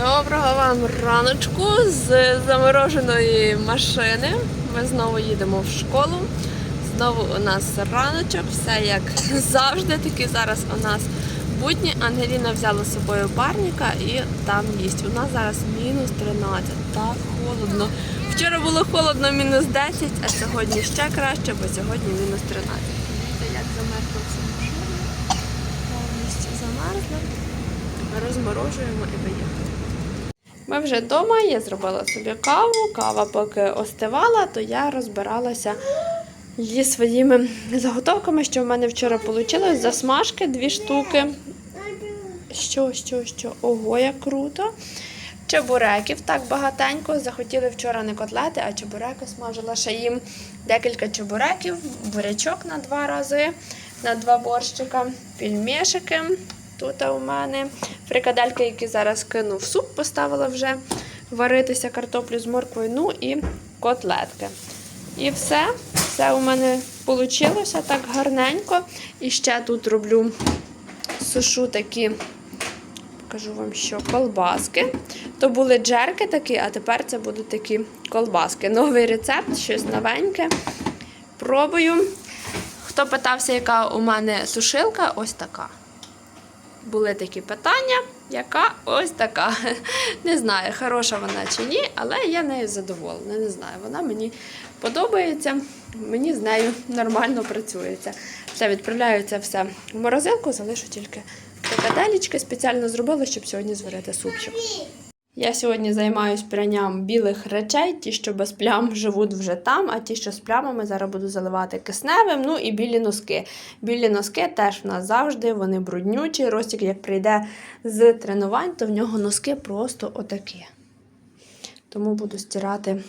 Доброго вам раночку з замороженої машини. Ми знову їдемо в школу. Знову у нас раночок, все як завжди. Такі зараз у нас будні. Ангеліна взяла з собою парника і там їсть. У нас зараз мінус 13. Так холодно. Вчора було холодно, мінус 10, а сьогодні ще краще, бо сьогодні мінус 13. Дивіться, як замерзла вся машина. Повністю замерзла. Розморожуємо і виїхали. Ми вже вдома, я зробила собі каву. Кава поки остивала, то я розбиралася зі своїми заготовками, що в мене вчора вийшло. Засмажки дві штуки. Що, що, що? Ого, як круто. Чебуреків так багатенько. Захотіли вчора не котлети, а чебуреки смажила ще їм декілька чебуреків, бурячок на два рази, на два борщика, пельмешики. Тут у мене фрикадельки, які зараз кину в суп, поставила вже варитися картоплю з морквою, ну і котлетки. І все. Все у мене вийшло так гарненько. І ще тут роблю сушу такі, покажу вам, що колбаски. То були джерки такі, а тепер це будуть такі колбаски. Новий рецепт, щось новеньке. Пробую. Хто питався, яка у мене сушилка, ось така. Були такі питання, яка ось така. Не знаю, хороша вона чи ні, але я нею задоволена. Не знаю, вона мені подобається, мені з нею нормально працюється. Все, відправляю це все в морозилку, залишу тільки фрикаделічки. Спеціально зробила, щоб сьогодні зварити супчик. Я сьогодні займаюся прянням білих речей. Ті, що без плям живуть вже там, а ті, що з плямами, зараз буду заливати кисневим. Ну і білі носки. Білі носки теж в нас завжди, вони бруднючі. Ростік, як прийде з тренувань, то в нього носки просто отакі. Тому буду стирати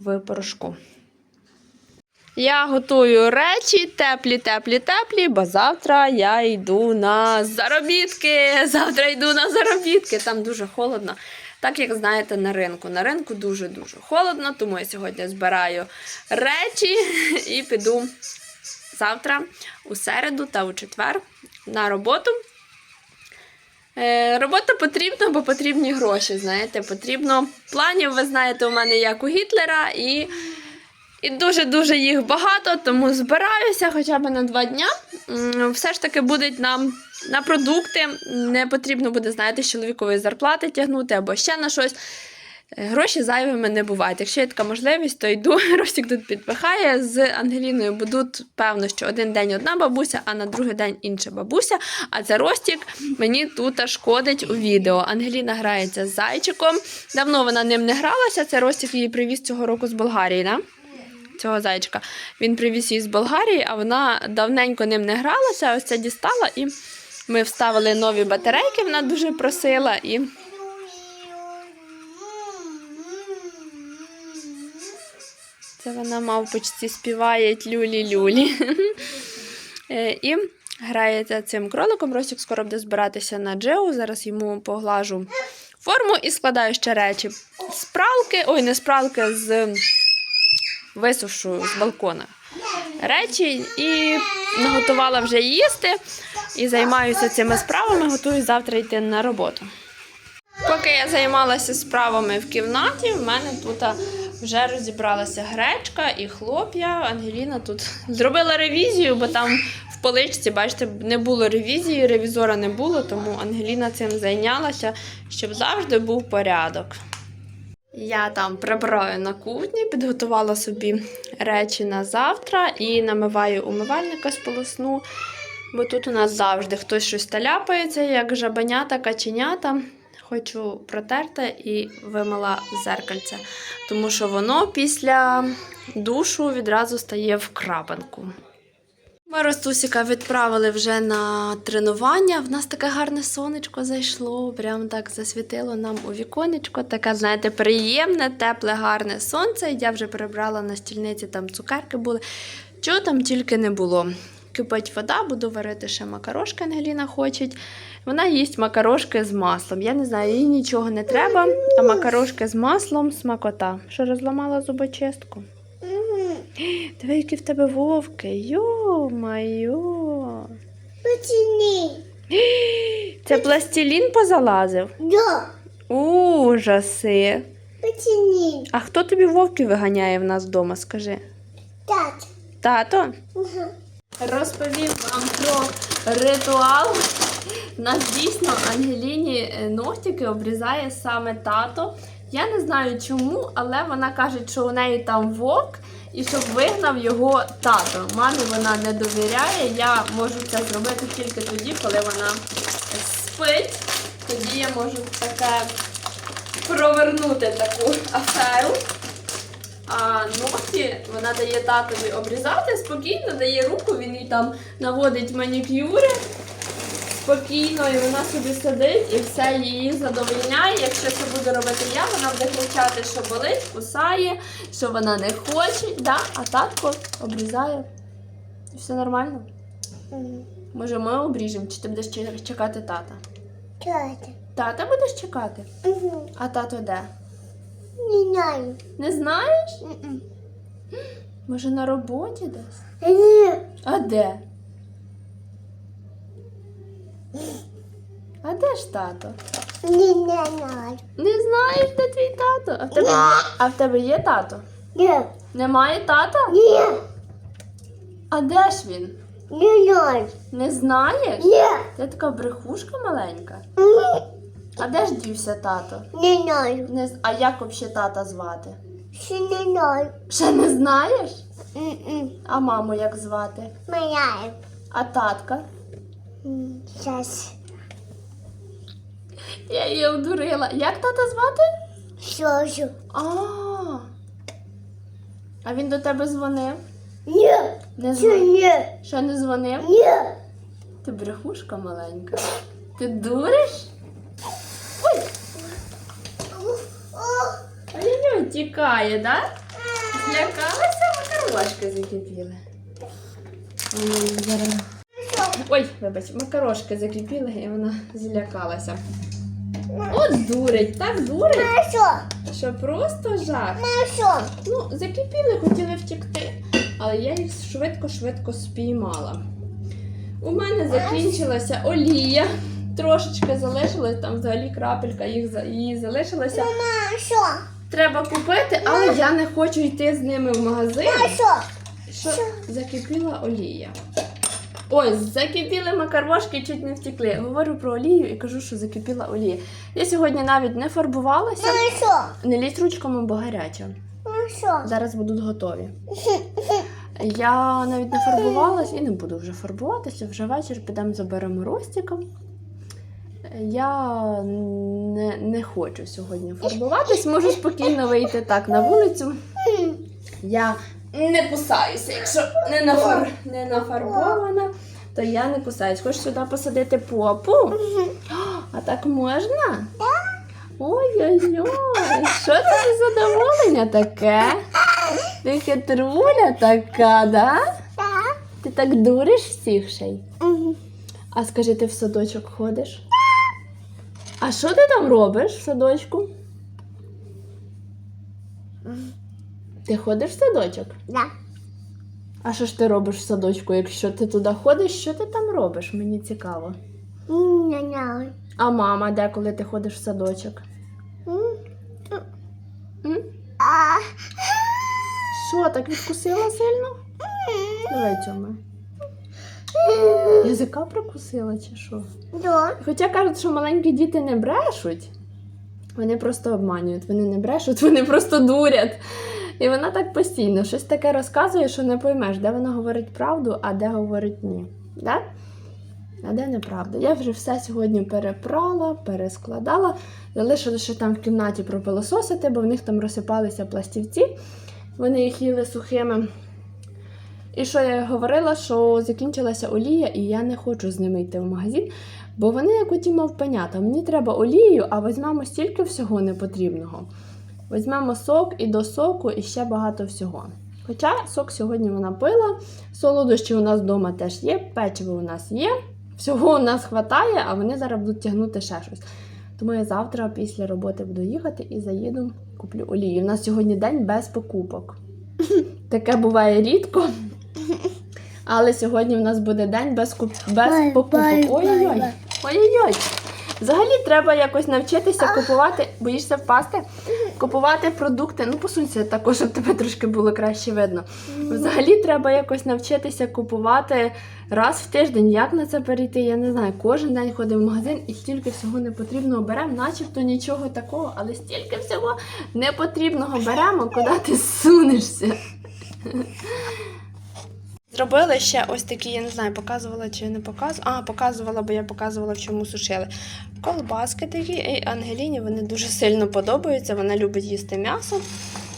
в порошку. Я готую речі теплі, теплі, теплі, бо завтра я йду на заробітки. Завтра йду на заробітки. Там дуже холодно. Так як знаєте, на ринку. На ринку дуже-дуже холодно, тому я сьогодні збираю речі і піду завтра у середу та у четвер на роботу. Е, Робота потрібна, бо потрібні гроші. Знаєте, потрібно планів, ви знаєте, у мене як у Гітлера, і, і дуже-дуже їх багато, тому збираюся хоча б на два дня. Все ж таки будуть нам на продукти. Не потрібно буде, знаєте, з чоловікової зарплати тягнути або ще на щось. Е, Гроші зайвими не бувають. Якщо є така можливість, то йду. Ростік тут підпихає з Ангеліною, бо тут певно, що один день одна бабуся, а на другий день інша бабуся. А це Ростік мені тут шкодить у відео. Ангеліна грається з зайчиком. Давно вона ним не гралася. Це Ростік її привіз цього року з Болгарії. Да? Цього зайчика. Він привіз її з Болгарії, а вона давненько ним не гралася. Ось це дістала і ми вставили нові батарейки. Вона дуже просила і. Це вона мавпочці співає люлі-люлі. Е, І грається цим кроликом. Ростік скоро буде збиратися на Джеу. Зараз йому поглажу форму і складаю ще речі з пралки. Ой, не з пралки, з висушу з балкона. Речі і наготувала вже їсти. І займаюся цими справами, готую завтра йти на роботу. Поки я займалася справами в кімнаті, в мене тут вже розібралася гречка і хлоп'я. Ангеліна тут зробила ревізію, бо там в поличці, бачите, не було ревізії, ревізора не було, тому Ангеліна цим зайнялася, щоб завжди був порядок. Я там прибираю на кухні, підготувала собі речі на завтра і намиваю умивальника з полосну. Бо тут у нас завжди хтось щось таляпається, як жабенята, каченята. Хочу протерти і вимила зеркальце, тому що воно після душу відразу стає в крапанку. Ми Ростусіка відправили вже на тренування. В нас таке гарне сонечко зайшло, прям так засвітило нам у віконечко. Таке, знаєте, приємне, тепле, гарне сонце. Я вже перебрала на стільниці, там цукерки були. Чого там тільки не було. Кипить вода, буду варити ще макарошки, Ангеліна хоче. Вона їсть макарошки з маслом. Я не знаю, їй нічого не треба, а макарошки з маслом смакота. Що розламала зубочистку? Диви, які в тебе вовки. Йо-майо. Почини. Це пластилін позалазив. Да. Ужаси. Почини. А хто тобі вовки виганяє в нас вдома, скажи? Так. Тато? Угу. Розповів вам про ритуал. Нас дійсно Ангеліні е, ногтики обрізає саме тато. Я не знаю чому, але вона каже, що у неї там вовк і щоб вигнав його тато. Мамі вона не довіряє. Я можу це зробити тільки тоді, коли вона спить. Тоді я можу таке провернути таку аферу. А ногті вона дає татові обрізати спокійно, дає руку, він їй там наводить манікюри спокійно, і вона собі сидить і все її задовольняє. Якщо це буду робити я, вона буде кричати, що болить, кусає, що вона не хоче, да? а татко обрізає. І все нормально. Може, ми обріжемо, чи ти будеш чекати тата? Так. Тата будеш чекати? Угу. А тато де? Не знаю. Не знаєш? Мгм. Може на роботі десь? Ні. А де? А де ж тато? Не знаю. Не знаєш, де твій тато? А в тебе, а в тебе є тато? Ні. Немає тата? Ні. А де ж він? Не знаю. Не знаєш? Ні. Ти така брехушка маленька. Ні. А де ж дівся тато? Не знаю. Не, з- а як взагалі тата звати? Ще не знаю. Ще не знаєш? М-м. А маму як звати? Моя. А татка? Щас. Я її обдурила. Як тата звати? Ж? А. А він до тебе дзвонив? Ні. Не дзвонив? ні? Що не дзвонив? Ні. Ти брехушка маленька. Ти дуриш? Ой! Ой-ой, тікає, да? Злякалася, макарошки закипіли. Зараз. Ой, вибач, макарошки закипіли і вона злякалася. От дурить, так дурить, що? що просто жах. Що? Ну, закипіли, хотіли втекти, але я їх швидко-швидко спіймала. У мене закінчилася олія. Трошечки залишилось, там взагалі крапелька їх, її залишилася. Що? Треба купити, але я не хочу йти з ними в магазин, що? що закипіла олія. Ось, закипіли макарошки, чуть не втекли. Говорю про олію і кажу, що закипіла олія. Я сьогодні навіть не фарбувалася, На що? не лізь ручками, бо гаряче. На що? Зараз будуть готові. Я навіть не фарбувалась і не буду вже фарбуватися. Вже вечір підемо заберемо Ростіка. Я не, не хочу сьогодні фарбуватись. Можу спокійно вийти так на вулицю. Я не кусаюся. Якщо не, нафар... не нафарбована, то я не кусаюсь. Хочеш сюди посадити попу? А так можна? Ой-ой-ой, що це за задоволення таке? Ти хитруля така, да? Ти так дуриш всіх ще й. А скажи, ти в садочок ходиш? А що ти там робиш в садочку? Ти ходиш в садочок? Да. А що ж ти робиш в садочку? Якщо ти туди ходиш, що ти там робиш? Мені цікаво. Знаю. А мама, де коли ти ходиш в садочок? М? М? А. Що, так відкусила сильно? Давай цьому. Язика прикусила чи що? Да. Хоча кажуть, що маленькі діти не брешуть. Вони просто обманюють, вони не брешуть, вони просто дурять. І вона так постійно щось таке розказує, що не поймеш, де вона говорить правду, а де говорить ні. Да? А де неправда? Я вже все сьогодні перепрала, перескладала. Залишила ще там в кімнаті пропилососити, бо в них там розсипалися пластівці. Вони їх їли сухими. І що я говорила, що закінчилася олія, і я не хочу з ними йти в магазин, бо вони як оті мавпенята. Мені треба олію, а візьмемо стільки всього непотрібного. Візьмемо сок і до соку, і ще багато всього. Хоча сок сьогодні вона пила, солодощі у нас вдома теж є, печиво у нас є. Всього у нас вистачає, а вони зараз будуть тягнути ще щось. Тому я завтра після роботи буду їхати і заїду, куплю олію. У нас сьогодні день без покупок. Таке буває рідко. Але сьогодні в нас буде день без, куп... без Бай, покупок. Ой-ой-ой. Ой-ой-ой. Взагалі треба якось навчитися купувати. Боїшся впасти? Купувати продукти. Ну, посунься також, щоб тебе трошки було краще видно. Взагалі треба якось навчитися купувати раз в тиждень. Як на це перейти? Я не знаю. Кожен день ходимо в магазин і стільки всього не потрібно беремо, начебто нічого такого, але стільки всього непотрібного беремо, куди ти сунешся. Зробили ще ось такі, я не знаю, показувала чи не показувала. А, показувала, бо я показувала, в чому сушили. Колбаски такі, і Ангеліні вони дуже сильно подобаються. Вона любить їсти м'ясо.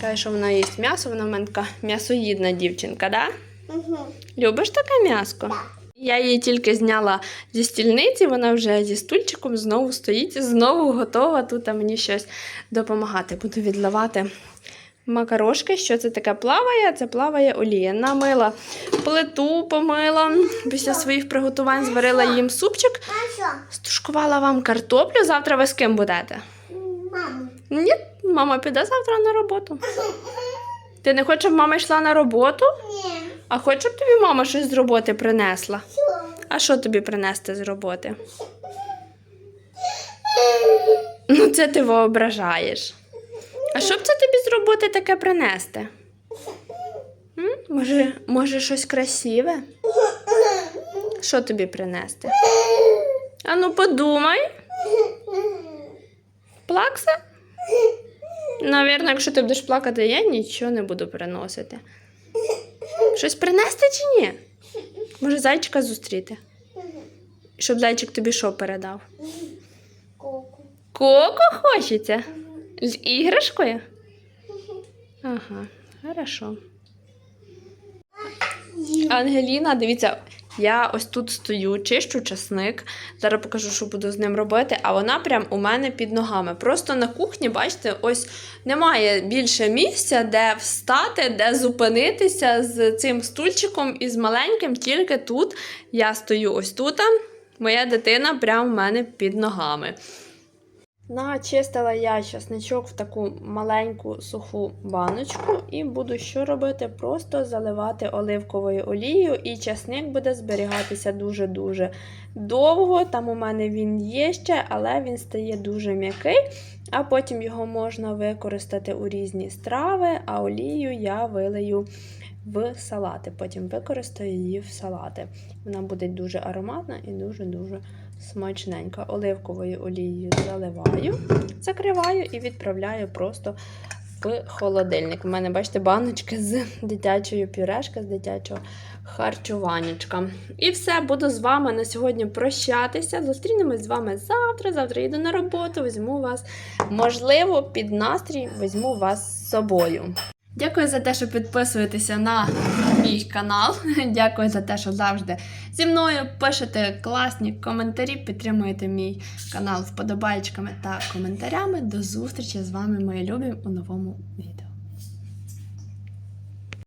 Каже, що вона їсть м'ясо, вона в мене така м'ясоїдна дівчинка, да? Угу. Любиш таке м'яско? Я її тільки зняла зі стільниці, вона вже зі стульчиком знову стоїть, знову готова тут мені щось допомагати. Буду відливати макарошки. Що це таке плаває? Це плаває олія. Намила плиту, помила. Після своїх приготувань зварила їм супчик. Стушкувала вам картоплю. Завтра ви з ким будете? Мама. Ні, мама піде завтра на роботу. Ти не хочеш, щоб мама йшла на роботу? Ні. А хочеш, щоб тобі мама щось з роботи принесла? Що? А що тобі принести з роботи? Ну, це ти воображаєш. А що б це тобі з роботи таке принести? М? Може, може, щось красиве? Що тобі принести? А ну подумай. Плакса? Навірно, якщо ти будеш плакати, я нічого не буду приносити. Щось принести чи ні? Може, зайчика зустріти? Щоб зайчик тобі що передав? Коку. Коко хочеться? З іграшкою? Ага, хорошо. Ангеліна, дивіться, я ось тут стою, чищу часник. Зараз покажу, що буду з ним робити. А вона прям у мене під ногами. Просто на кухні, бачите, ось немає більше місця, де встати, де зупинитися з цим стульчиком і з маленьким. Тільки тут я стою ось тут. Моя дитина прямо в мене під ногами. Начистила я часничок в таку маленьку суху баночку і буду що робити? Просто заливати оливковою олією, і часник буде зберігатися дуже-дуже довго. Там у мене він є ще, але він стає дуже м'який, а потім його можна використати у різні страви, а олію я вилию в салати. Потім використаю її в салати. Вона буде дуже ароматна і дуже-дуже смачненька. Оливковою олією заливаю, закриваю і відправляю просто в холодильник. У мене, бачите, баночки з дитячої пюрешки, з дитячого харчуваннячка. І все, буду з вами на сьогодні прощатися. Зустрінемось з вами завтра. Завтра їду на роботу, візьму вас, можливо, під настрій візьму вас з собою. Дякую за те, що підписуєтеся на мій канал. Дякую за те, що завжди зі мною пишете класні коментарі, підтримуєте мій канал вподобайками та коментарями. До зустрічі з вами, мої любі, у новому відео.